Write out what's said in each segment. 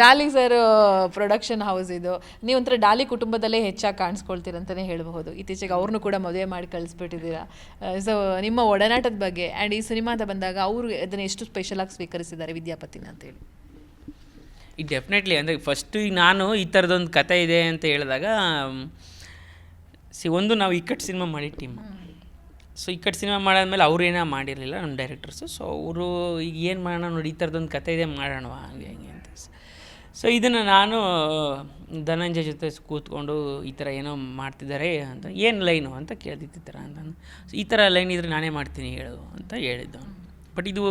Daali sir production house ಇದು. ನೀವು ಒಂಥರ ಡಾಲಿ ಕುಟುಂಬದಲ್ಲೇ ಹೆಚ್ಚಾಗಿ ಕಾಣಿಸ್ಕೊಳ್ತೀರಂತಲೇ ಹೇಳಬಹುದು. ಇತ್ತೀಚೆಗೆ ಅವ್ರನ್ನೂ ಕೂಡ ಮದುವೆ ಮಾಡಿ ಕಳಿಸ್ಬಿಟ್ಟಿದ್ದೀರಾ. ಸೊ ನಿಮ್ಮ ಒಡನಾಟದ ಬಗ್ಗೆ ಆ್ಯಂಡ್ ಈ ಸಿನಿಮಾ ಅಂತ ಬಂದಾಗ ಅವರು ಅದನ್ನು ಎಷ್ಟು ಸ್ಪೆಷಲಾಗಿ ಸ್ವೀಕರಿಸಿದ್ದಾರೆ ವಿದ್ಯಾಪತಿನ ಅಂತೇಳಿ ಈ ಡೆಫಿನೆಟ್ಲಿ ಅಂದರೆ ಫಸ್ಟು ಈಗ ನಾನು ಈ ಥರದೊಂದು ಕತೆ ಇದೆ ಅಂತ ಹೇಳಿದಾಗ ಸಿ ಒಂದು ನಾವು ಇಕ್ಕಟ್ಟು ಸಿನಿಮಾ ಮಾಡಿ ಟೀಮ್ ಸೊ ಇಕ್ಕಟ್ಟು ಸಿನಿಮಾ ಮಾಡಾದ್ಮೇಲೆ ಅವ್ರು ಏನೋ ಮಾಡಿರಲಿಲ್ಲ ನಮ್ಮ ಡೈರೆಕ್ಟರ್ಸು ಸೊ ಅವರು ಈಗ ಏನು ಮಾಡೋಣ ನೋಡಿ ಈ ಥರದೊಂದು ಕತೆ ಇದೆ ಮಾಡೋಣವಾ ಹಂಗೆ. ಸೊ ಇದನ್ನು ನಾನು, ಧನಂಜಯ ಜೊತೆ ಕೂತ್ಕೊಂಡು ಈ ಥರ ಏನೋ ಮಾಡ್ತಿದ್ದಾರೆ ಅಂತ, ಏನು ಲೈನು ಅಂತ ಕೇಳ್ದಿತ್ತು ಈ ಥರ ಅಂತ ಸೊ ಈ ಥರ ಲೈನ್ ಇದ್ರೆ ನಾನೇ ಮಾಡ್ತೀನಿ ಹೇಳು ಅಂತ ಹೇಳಿದ್ದು. ಬಟ್ ಇದು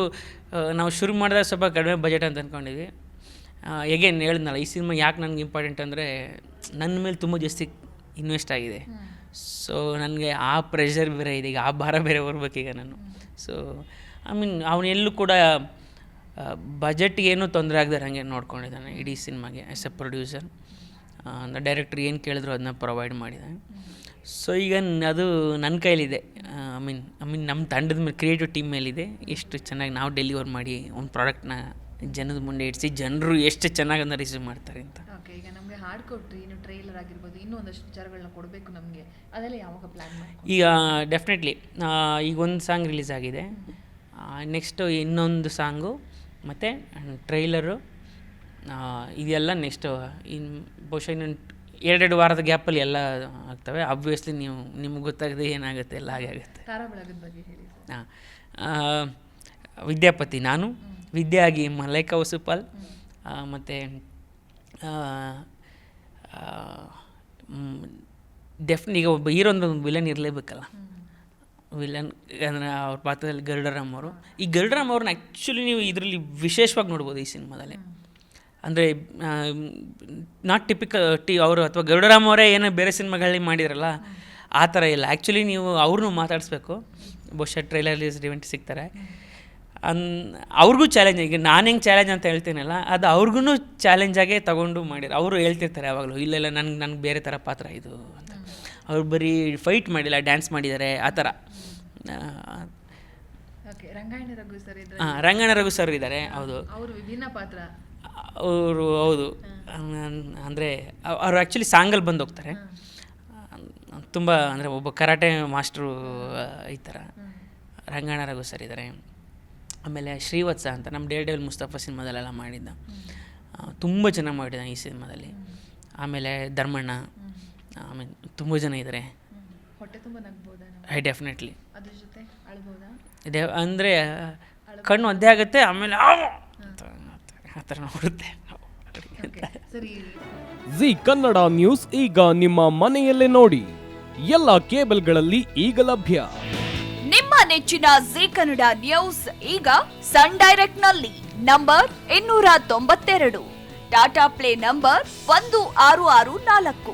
ನಾವು ಶುರು ಮಾಡಿದಾಗ ಸ್ವಲ್ಪ ಕಡಿಮೆ ಬಜೆಟ್ ಅಂತ ಅಂದ್ಕೊಂಡಿದ್ವಿ ಎಗೇನ್ ಹೇಳಿದ್ನಲ್ಲ, ಈ ಸಿನಿಮಾ ಯಾಕೆ ನನಗೆ ಇಂಪಾರ್ಟೆಂಟ್ ಅಂದರೆ ನನ್ನ ಮೇಲೆ ತುಂಬ ಜಾಸ್ತಿ ಇನ್ವೆಸ್ಟ್ ಆಗಿದೆ. ಸೊ ನನಗೆ ಆ ಪ್ರೆಷರ್ ಬೇರೆ ಇದೆ, ಈಗ ಆ ಭಾರ ಬೇರೆ ಬರ್ಬೇಕೀಗ ನಾನು. ಸೊ ಐ ಮೀನ್ ಅವನೆಲ್ಲೂ ಕೂಡ ಬಜೆಟ್ಗೆ ಏನೂ ತೊಂದರೆ ಆಗದೆ ಹಂಗೆ ನೋಡ್ಕೊಂಡಿದ್ದಾನೆ ಇಡೀ ಸಿನಿಮಾಗೆ ಆ್ಯಸ್ ಎ ಪ್ರೊಡ್ಯೂಸರ್ ಡೈರೆಕ್ಟ್ರ್ ಏನು ಕೇಳಿದ್ರು ಅದನ್ನ ಪ್ರೊವೈಡ್ ಮಾಡಿದ್ದಾನೆ. ಸೊ ಈಗ ಅದು ನನ್ನ ಕೈಲಿದೆ. ಐ ಮೀನ್ ಐ ಮೀನ್ ನಮ್ಮ ತಂಡದ ಮೇಲೆ ಕ್ರಿಯೇಟಿವ್ ಟೀಮ್ ಮೇಲಿದೆ. ಎಷ್ಟು ಚೆನ್ನಾಗಿ ನಾವು ಡೆಲಿವರ್ ಮಾಡಿ ಒಂದು ಪ್ರಾಡಕ್ಟ್ನ ಜನದ ಮುಂದೆ ಇಡಿಸಿ ಜನರು ಎಷ್ಟು ಚೆನ್ನಾಗಿ ಅದನ್ನ ರಿಸೀವ್ ಮಾಡ್ತಾರೆ ಅಂತ. ಓಕೆ ಈಗ ನಮಗೆ ಹಾಡು ಕೊಟ್ಟರೆ ಇನ್ನು ಟ್ರೈಲರ್ ಆಗಿರ್ಬೋದು ಇನ್ನೂ ಒಂದಷ್ಟು ವಿಚಾರಗಳನ್ನ ಕೊಡಬೇಕು ನಮಗೆ. ಅದೆಲ್ಲ ಯಾವಾಗ ಪ್ಲ್ಯಾನ್ ಮಾಡಿ ಈಗ ಡೆಫಿನೆಟ್ಲಿ ಈಗ ಒಂದು ಸಾಂಗ್ ರಿಲೀಸ್ ಆಗಿದೆ. ನೆಕ್ಸ್ಟು ಇನ್ನೊಂದು ಸಾಂಗು ಮತ್ತು ಟ್ರೈಲರು ಇದೆಲ್ಲ ನೆಕ್ಸ್ಟು ಇನ್ನು ಬಹುಶಃ ಇನ್ನೊಂದು ಎರಡೆರಡು ವಾರದ ಗ್ಯಾಪಲ್ಲಿ ಎಲ್ಲ ಆಗ್ತವೆ. ಆಬ್ವಿಯಸ್ಲಿ ನೀವು ನಿಮ್ಗೆ ಗೊತ್ತಾಗದೆ ಏನಾಗುತ್ತೆ ಎಲ್ಲ ಹಾಗೆ ಆಗುತ್ತೆ. ಹಾಂ. ವಿದ್ಯಾಪತಿ ನಾನು. ವಿದ್ಯಾಗಿ ಮಲೈಕಾ ವಸುಪಾಲ್. ಮತ್ತು ಡೆಫ್ನ್ ಈಗ ಒಬ್ಬ ಹೀರೋ ಒಂದು ವಿಲನ್ ಇರಲೇಬೇಕಲ್ಲ. ವಿಲನ್ ಅಂದರೆ ಅವ್ರ ಪಾತ್ರದಲ್ಲಿ ಗರುಡರಾಮ್ ಅವರು. ಈ ಗರುಡರಾಮ್ ಅವ್ರನ್ನ ಆ್ಯಕ್ಚುಲಿ ನೀವು ಇದರಲ್ಲಿ ವಿಶೇಷವಾಗಿ ನೋಡ್ಬೋದು ಈ ಸಿನಿಮಾದಲ್ಲಿ. ಅಂದರೆ ನಾಟ್ ಟಿಪಿಕಲ್ ಟಿ, ಅವರು ಅಥವಾ ಗರುಡರಾಮ್ ಅವರೇ ಏನೋ ಬೇರೆ ಸಿನಿಮಾಗಳಲ್ಲಿ ಮಾಡಿರಲ್ಲ ಆ ಥರ ಇಲ್ಲ. ಆ್ಯಕ್ಚುಲಿ ನೀವು ಅವ್ರನ್ನೂ ಮಾತಾಡಿಸ್ಬೇಕು. ಬಹುಶಃ ಟ್ರೈಲರ್ ಇವೆಂಟ್ ಸಿಗ್ತಾರೆ. ಅನ್, ಅವ್ರಿಗೂ ಚಾಲೆಂಜ್ ಈಗ ನಾನು ಹೆಂಗೆ ಚಾಲೆಂಜ್ ಅಂತ ಹೇಳ್ತೀನಲ್ಲ, ಅದು ಅವ್ರಿಗೂ ಚಾಲೆಂಜಾಗೇ ತಗೊಂಡು ಮಾಡಿದ್ರು. ಅವರು ಹೇಳ್ತಿರ್ತಾರೆ ಯಾವಾಗಲೂ ಇಲ್ಲೆಲ್ಲ ಇಲ್ಲ, ನನಗೆ ನನಗೆ ಬೇರೆ ಥರ ಪಾತ್ರ ಇದು ಅಂತ. ಅವ್ರು ಬರೀ ಫೈಟ್ ಮಾಡಿಲ್ಲ ಡ್ಯಾನ್ಸ್ ಮಾಡಿದ್ದಾರೆ, ಆ ಥರ. ರಂಗಾಯಣ ರಘು ಸರ್ ರಂಗಣ್ಣ ರಘು ಸರ್ ಇದ್ದಾರೆ ಹೌದು. ಅವರು ವಿಭಿನ್ನ ಪಾತ್ರ. ಅವರು ಹೌದು. ಅಂದರೆ ಅವರು ಆ್ಯಕ್ಚುಲಿ ಸಾಂಗಲ್ಲಿ ಬಂದು ಹೋಗ್ತಾರೆ. ತುಂಬ ಅಂದರೆ ಒಬ್ಬ ಕರಾಟೆ ಮಾಸ್ಟ್ರು ಈ ಥರ ರಂಗಣ್ಣ ರಘು ಸರ್ ಇದ್ದಾರೆ. ಆಮೇಲೆ ಶ್ರೀವತ್ಸ ಅಂತ ನಮ್ಮ ಡೇರ್ ಡೇವಲ್ ಮುಸ್ತಫಾ ಸಿನಿಮಾದಲ್ಲೆಲ್ಲ ಮಾಡಿದ್ದ. ತುಂಬ ಚೆನ್ನಾಗಿ ಮಾಡಿದ್ದ ಈ ಸಿನಿಮಾದಲ್ಲಿ. ಆಮೇಲೆ ಧರ್ಮಣ್ಣ ಆಮೇಲೆ ತುಂಬ ಜನ ಇದ್ದಾರೆ. ಹೊಟ್ಟೆ ತುಂಬ ನಗ್ಬೋದಾ ನಾವು? ಐ ಡೆಫಿನೆಟ್ಲಿ ಅದ್ರ ಜೊತೆ ಅಳ್ಬೋದಾ? ಇದೆ ಅಂದರೆ ಕಣ್ಣು ಒದ್ದೆ ಆಗುತ್ತೆ ಆಮೇಲೆ ಆ ಅಂತ ಆ ಥರ ನೋಡುತ್ತೆ ಓಕೆ ಸರಿ ಜಿ ಕನ್ನಡ ನ್ಯೂಸ್ ಈಗ ನಿಮ್ಮ ಮನೆಯಲ್ಲೇ ನೋಡಿ. ಎಲ್ಲ ಕೇಬಲ್ಗಳಲ್ಲಿ ಈಗ ಲಭ್ಯ. ನಿಮ್ಮ ನೆಚ್ಚಿನ ಜಿ ಕನ್ನಡ ನ್ಯೂಸ್ ಈಗ ಸನ್ ಡೈರೆಕ್ಟ್ನಲ್ಲಿ ನಂಬರ್ ಇನ್ನೂರ ತೊಂಬತ್ತೆರಡು. ಟಾಟಾ ಪ್ಲೇ ನಂಬರ್ ಒಂದು ಆರು ಆರು ನಾಲ್ಕು.